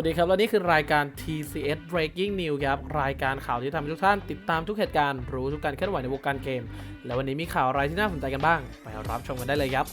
วัสดีครับ และนี่คือรายการ TCS Breaking News ครับ รายการข่าวที่ทำให้ทุกท่านติดตามทุกเหตุการณ์ รู้ทุกการเคลื่อนไหวในวงการเกม และวันนี้มีข่าวอะไรที่น่าสนใจกันบ้าง ไปรับชมกันได้เลยครับ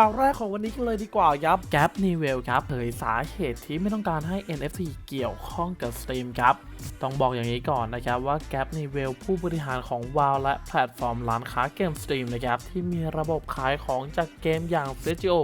ข่าวแรกของวันนี้กันเลยดีกว่าครับแก p นีเวลครับเผยสาเหตุที่ไม่ต้องการให้ NFT เกี่ยวข้องกับ Steam ครับ ต้องบอกอย่างนี้ก่อนนะครับว่าแก p นีเวลผู้บริหารของ WoW และแพลตฟอร์มร้านค้าเกม Steam นะครับที่มีระบบขายของจากเกมอย่าง CGO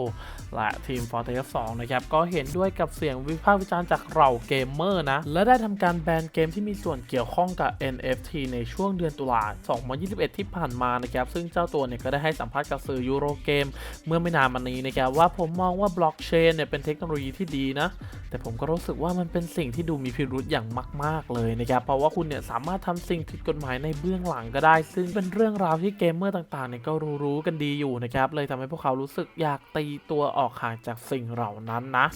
และทีม Fortress 2นะครับก็เห็นด้วยกับเสียงวิพากษ์วิจารณ์จากเราเกมเมอร์นะและได้ทำการแบนเกมที่มีส่วนเกี่ยวข้องกับ NFT ในช่วงเดือนตุลา2021 ที่ผ่านมานะครับซึ่งเจ้าตัวเนี่ยก็ได้ให้สัมภาษณ์กับสื่อยูโรเกมเมื่อไม่นานมานี้นะครับว่าผมมองว่าบล็อกเชนเนี่ยเป็นเทคโนโลยีที่ดีนะ แต่ผมก็รู้สึกว่ามันเป็นสิ่งที่ดูมีพิรุธอย่างมาก ๆ เลยนะครับ เพราะว่าคุณเนี่ยสามารถทำสิ่งผิดกฎหมายในเบื้องหลังก็ได้ ซึ่งเป็นเรื่องราวที่เกมเมอร์ต่างๆเนี่ยก็รู้ๆกันดีอยู่นะครับ เลยทำให้พวกเขารู้สึกอยากตีตัวออกห่างจากสิ่งเหล่านั้นนะ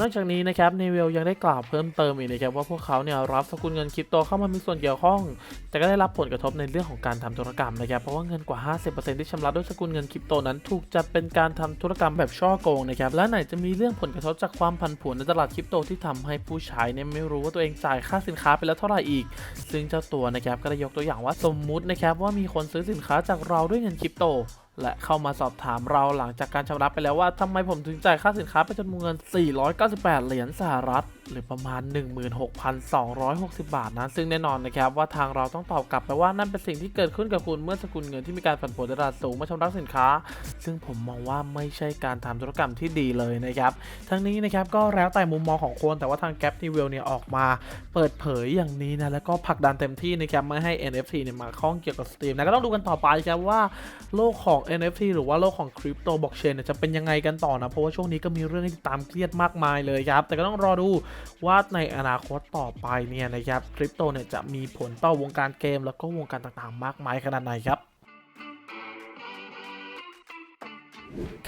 นอกจากนี้นะครับเนเวลยังได้กล่าวเพิ่มเติมอีกนะครับว่าพวกเขาเนี่ยรับสกุลเงินคริปโตเข้ามามีส่วนเกี่ยวข้อง แต่ก็ได้รับผลกระทบในเรื่องของการทำธุรกรรมนะครับเพราะว่าเงินกว่า 50%ที่ชำระด้วยสกุลเงินคริปโตนั้น ถูกจัดเป็นการทำธุรกรรมแบบช่อโกงนะครับและไหนจะมีเรื่องผลกระทบจากความผันผวนในตลาดคริปโตที่ทำให้ผู้ใช้เนี่ยไม่รู้ว่าตัวเองจ่ายค่าสินค้าไปแล้วเท่าไหร่อีก ซึ่งเจ้าตัวนะครับก็ได้ยกตัวอย่างว่าสมมุตินะครับว่ามีคนซื้อสินค้าจากเราด้วยเงินคริปโต และเข้ามาสอบถามเราหลังจากการชำระไปแล้วว่าทำไมผมถึงจ่ายค่าสินค้าไปจนวงเงิน 498 เหรียญสหรัฐ หรือประมาณ 16,260 บาทนะ ซึ่งแน่นอนนะครับว่าทางเราต้องตอบกลับไปว่านั่นเป็นสิ่งที่เกิดขึ้นกับคุณเมื่อสกุลเงินที่มีการผันผวนตลาดสูงมาชำระสินค้า ซึ่งผมมองว่าไม่ใช่การทำธุรกรรมที่ดีเลยนะครับทั้งนี้นะครับก็แล้วแต่มุมมองของคนแต่ว่าทางแก p นีเวลเนี่ยออกมา เปิดเผยอย่างนี้นะแล้วก็ผลักดันเต็มที่นะครับไม่ให้ NFT เนี่ยมาข้องเกี่ยวกับ Steam นะก็ต้องดูกันต่อไปครับว่าโลกของ NFT หรือว่าโลกของคริปโตบล็อกเชนจะเป็นยังไงกันต่อนะ เพราะว่าช่วงนี้ก็มีเรื่องให้ติดตามเครียดมากมายเลยครับ แต่ก็ต้องรอดูว่าในอนาคตต่อไปเนี่ยนะครับคริปโตเนี่ยจะมีผลต่อวงการเกม แล้วก็วงการต่างๆ มากมายขนาดไหนครับ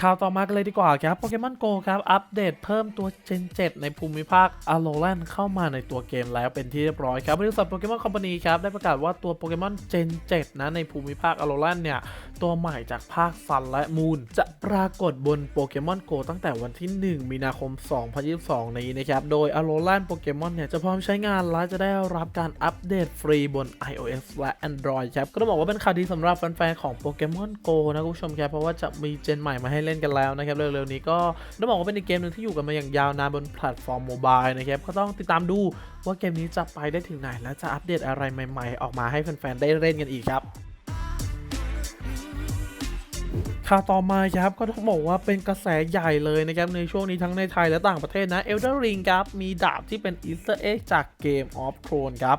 ข่าวต่อมากันเลยดีกว่าครับโปเกมอนโกครับ อัปเดตเพิ่มตัว Gen 7 ในภูมิภาคอโลแลนเข้ามาในตัวเกมแล้วเป็นที่เรียบร้อยครับ บริษัทโปเกมอนคอมพานีครับ ได้ประกาศว่าตัวโปเกมอน Gen 7 นะในภูมิภาคอโลแลนเนี่ย ตัวใหม่จากภาคซันและมูนจะปรากฏบนโปเกมอนโกตั้งแต่วันที่ 1 มีนาคม 2022 นี้นะครับ โดยอโลแลนโปเกมอนเนี่ยจะพร้อมใช้งานและจะได้รับการอัปเดตฟรีบน iOS และ Android ครับก็ต้องบอกว่าเป็นข่าวดีสำหรับแฟนๆของโปเกมอนโกนะคุณผู้ชมครับเพราะว่าจะมีเจนใหม่มาให้เล่นกันแล้วนะครับ เร็วๆนี้ก็ต้องบอกว่าเป็นอีกเกมหนึ่งที่อยู่กันมาอย่างยาวนานบนแพลตฟอร์มโมบายนะครับ ก็ต้องติดตามดูว่าเกมนี้จะไปได้ถึงไหน และจะอัปเดตอะไรใหม่ ๆ ออกมาให้แฟนๆได้เล่นกันอีกครับ ข่าวต่อมาครับก็ต้องบอกว่าเป็นกระแสใหญ่เลยนะครับ ในช่วงนี้ทั้งในไทยและต่างประเทศนะ Elder Ring ครับ มีดาบที่เป็น Easter Egg จากเกม of Thrones ครับ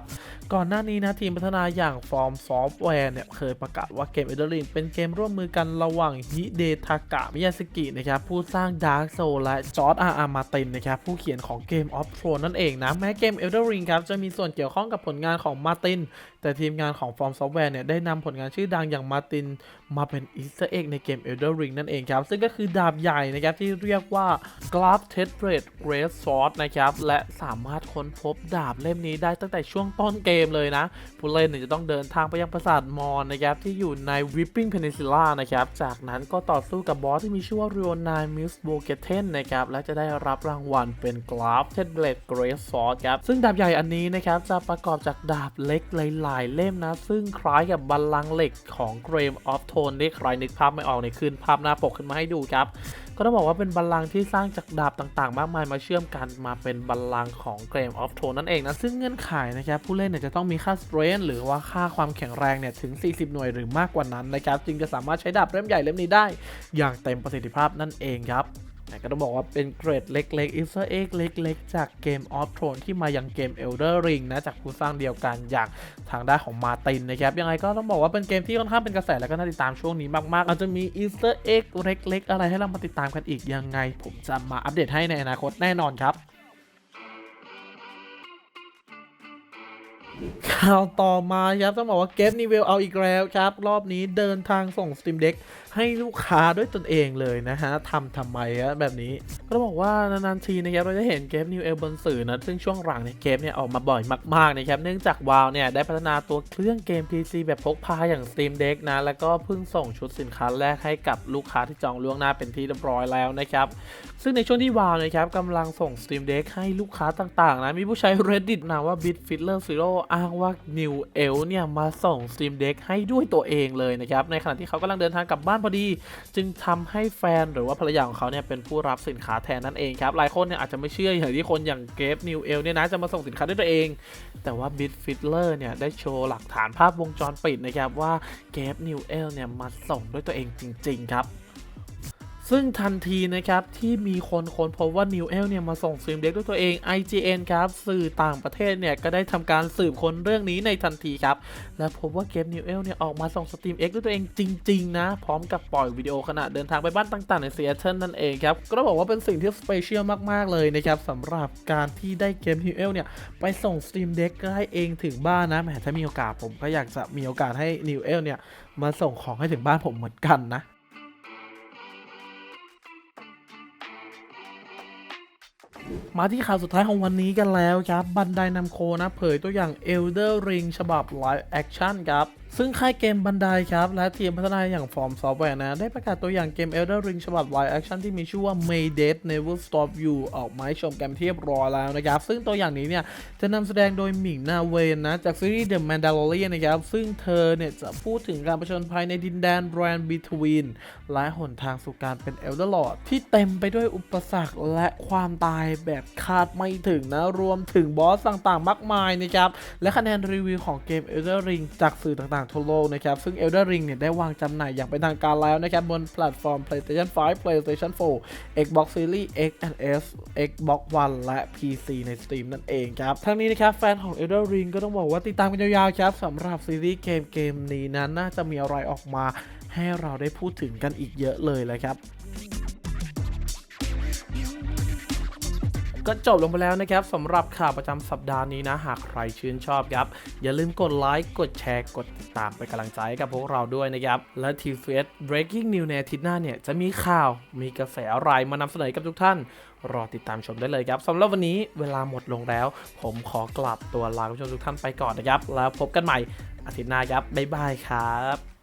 ก่อนหน้านี้นะ ทีมพัฒนาอย่าง Form Software เนี่ย เคยประกาศว่าเกม Elder Ring เป็นเกมร่วมมือกันระหว่างฮิเดทากะมิยาสกินะครับ ผู้สร้าง Dark Souls และจอร์ดอาร์อาร์มาตินนะครับ ผู้เขียนของเกม of Thrones นั่นเองนะแม้เกม Elder Ring ครับจะมีส่วนเกี่ยวข้องกับผลงานของมาติน แต่ทีมงานของ Form Software เนี่ยได้นำผลงานชื่อดังอย่างมาตินมาเป็นอีสเตอร์เอ็กในเกม Elder Ring นั่นเองครับ ซึ่งก็คือดาบใหญ่นะครับที่เรียกว่า g l a v t e d r e d Great Sword นะครับ และสามารถค้นพบดาบเล่มนี้ได้ตั้งแต่ช่วงต้นเกมเลยนะ ผู้เล่นเนี่ยจะต้องเดินทางไปยังปราสาทมอนนะครับ ที่อยู่ใน Weeping Peninsula นะครับ จากนั้นก็ต่อสู้กับบอสที่มีชื่อว่า r i o n a m u s b o g e t e n นะครับ และจะได้รับรางวัลเป็น g l a v t e d r e d Great Sword ครับ ซึ่งดาบใหญ่อันนี้นะครับ จะประกอบจากดาบเล็กหลาย ๆ เล่มนะ ซึ่งคล้ายกับบัลลังก์เหล็กของ Game of Thrones ที่ใครนึกภาพไม่ออกในคืนภาพหน้าปกขึ้นมาให้ดูครับก็ต้องบอกว่าเป็นบัลลังก์ที่สร้างจากดาบต่างๆ มากมายมาเชื่อมกันมาเป็นบัลลังก์ของเกรมออฟโทนนั่นเองนะ ซึ่งเงื่อนไขนะครับผู้เล่นเนี่ยจะต้องมีค่าสเตรนหรือว่าค่าความแข็งแรงเนี่ยถึง 40 หน่วยหรือมากกว่านั้นนะครับจึงจะสามารถใช้ดาบเล่มใหญ่เล่มนี้ได้ อย่างเต็มประสิทธิภาพนั่นเองครับ แต่ก็ต้องบอกว่าเป็นเกรดเล็กๆ Easter egg เล็กๆ จากเกม of t h r o n e ที่มายังเกม Elder Ring นะ จากผู้สร้างเดียวกันอย่างทางด้านของมาตินนะครับ ยังไงก็ต้องบอกว่าเป็นเกมที่ค่อนข้างเป็นกระแสและก็น่าติดตามช่วงนี้มากๆ อาจจะมี Easter egg เล็กๆ อะไรให้เรามาติดตามกันอีกยังไง ผมจะมาอัปเดตให้ในอนาคตแน่นอนครับ ข่าวต่อมาครับต้องบอกว่าเกฟนิเวลเอาอีกแล้วครับ รอบนี้เดินทางส่ง Steam Deck ให้ลูกค้าด้วยตนเองเลยนะฮะทำทำไมอะแบบนี้ ก็ต้องบอกว่านานๆทีนะครับ เราจะเห็นเกฟนิวเอลบนสื่อนะ ซึ่งช่วงหลังเนี่ยเกฟเนี่ยออกมาบ่อยมากๆนะครับ เนื่องจากวาวเนี่ยได้พัฒนาตัวเครื่องเกม PC แบบพกพาอย่าง Steam Deck นะ แล้วก็เพิ่งส่งชุดสินค้าแรกให้กับลูกค้าที่จองล่วงหน้าเป็นที่เรียบร้อยแล้วนะครับซึ่งในช่วงที่วาวนะครับกำลังส่ง Steam Deck ให้ลูกค้าต่างๆนะมีผู้ใช้ Reddit นะว่า Bitfiddler Zero อ้างว่า New El เนี่ยมาส่ง Steam Deck ให้ด้วยตัวเองเลยนะครับ ในขณะที่เขากำลังเดินทางกลับบ้านพอดี จึงทำให้แฟนหรือว่าภรรยาของเขาเนี่ยเป็นผู้รับสินค้าแทนนั่นเองครับ หลายคนเนี่ยอาจจะไม่เชื่ออย่างที่คนอย่างเกฟนิวเอลเนี่ยนะจะมาส่งสินค้าด้วยตัวเอง แต่ว่า Bitfiddler เนี่ยได้โชว์หลักฐานภาพวงจรปิดนะครับว่าเกฟนิวเอลเนี่ยมาส่งด้วยตัวเองจริง ๆ ครับ ซึ่งทันทีนะครับที่มีคนค้นพบว่า New L เนี่ยมาส่ง Steam Deck ด้วยตัวเอง IGN ครับสื่อต่างประเทศเนี่ยก็ได้ทำการสืบค้นเรื่องนี้ในทันทีครับและพบว่าเกม New L เนี่ยออกมาส่ง Steam X ด้วยตัวเองจริง ๆ นะ พร้อมกับปล่อยวิดีโอขณะเดินทางไปบ้านต่างๆ ในซีแอตเทิลนั่นเองครับก็บอกว่าเป็นสิ่งที่สเปเชียลมากๆเลยนะครับสำหรับการที่ได้เกม New L เนี่ยไปส่ง Steam Deck ได้เองถึงบ้านนะแหมถ้ามีโอกาสผมก็อยากจะมีโอกาสให้ New L เนี่ยมาส่งของให้ถึงบ้านผมเหมือนกันนะ มาที่ข่าวสุดท้ายของวันนี้กันแล้วครับ บันไดนำโคนะ เผยตัวอย่าง Elder Ring ฉบับ Live Action ครับ ซึ่งค่ายเกมบันไดครับ และทีมพัฒนาอย่างฟอร์มซอฟต์แวร์นะ ได้ประกาศตัวอย่างเกม Elder Ring ฉบับ Live Action ที่มีชื่อว่า May Death Never Stop You ออกมาให้ชมกันเทียบรอแล้วนะครับ ซึ่งตัวอย่างนี้เนี่ย จะนำแสดงโดยหมิงนาเวนนะ จากซีรีส์ The Mandalorian นะครับ ซึ่งเธอเนี่ย จะพูดถึงการประชนภัยในดินแดน Brand Between และหนทางสู่การเป็น Elder Lord ที่เต็มไปด้วยอุปสรรคและความตายแบบคาดไม่ถึงนะรวมถึงบอสต่างๆ มากมายนะครับและคะแนนรีวิวของเกม Elder Ring จากสื่อต่างๆทั่วโลกนะครับ ซึ่ง Elder Ring เนี่ยได้วางจำหน่ายอย่างเป็นทางการแล้วนะครับ บนแพลตฟอร์ม PlayStation 5 PlayStation 4 Xbox Series X and S Xbox One และ PC ใน Steam นั่นเองครับ ทั้งนี้นะครับ แฟนของ Elder Ring ก็ต้องบอกว่าติดตามกันยาวๆครับสำหรับซีรีส์เกมเกมนี้นั้นน่าจะมีอะไรออกมา ให้เราได้พูดถึงกันอีกเยอะเลยเลยครับ ก็จบลงไปแล้วนะครับสำหรับข่าวประจำสัปดาห์นี้นะ หากใครชื่นชอบครับ อย่าลืมกดไลค์ กดแชร์ กดติดตามเป็นกำลังใจให้กับพวกเราด้วยนะครับ และทีเฟส breaking news ในอาทิตย์หน้าเนี่ย จะมีข่าวมีกระแสอะไรมานำเสนอกับทุกท่าน รอติดตามชมได้เลยครับสำหรับวันนี้เวลาหมดลงแล้ว ผมขอกลับตัวลาคุณผู้ชมทุกท่านไปก่อนนะครับ แล้วพบกันใหม่อาทิตย์หน้าครับบ๊ายบายครับ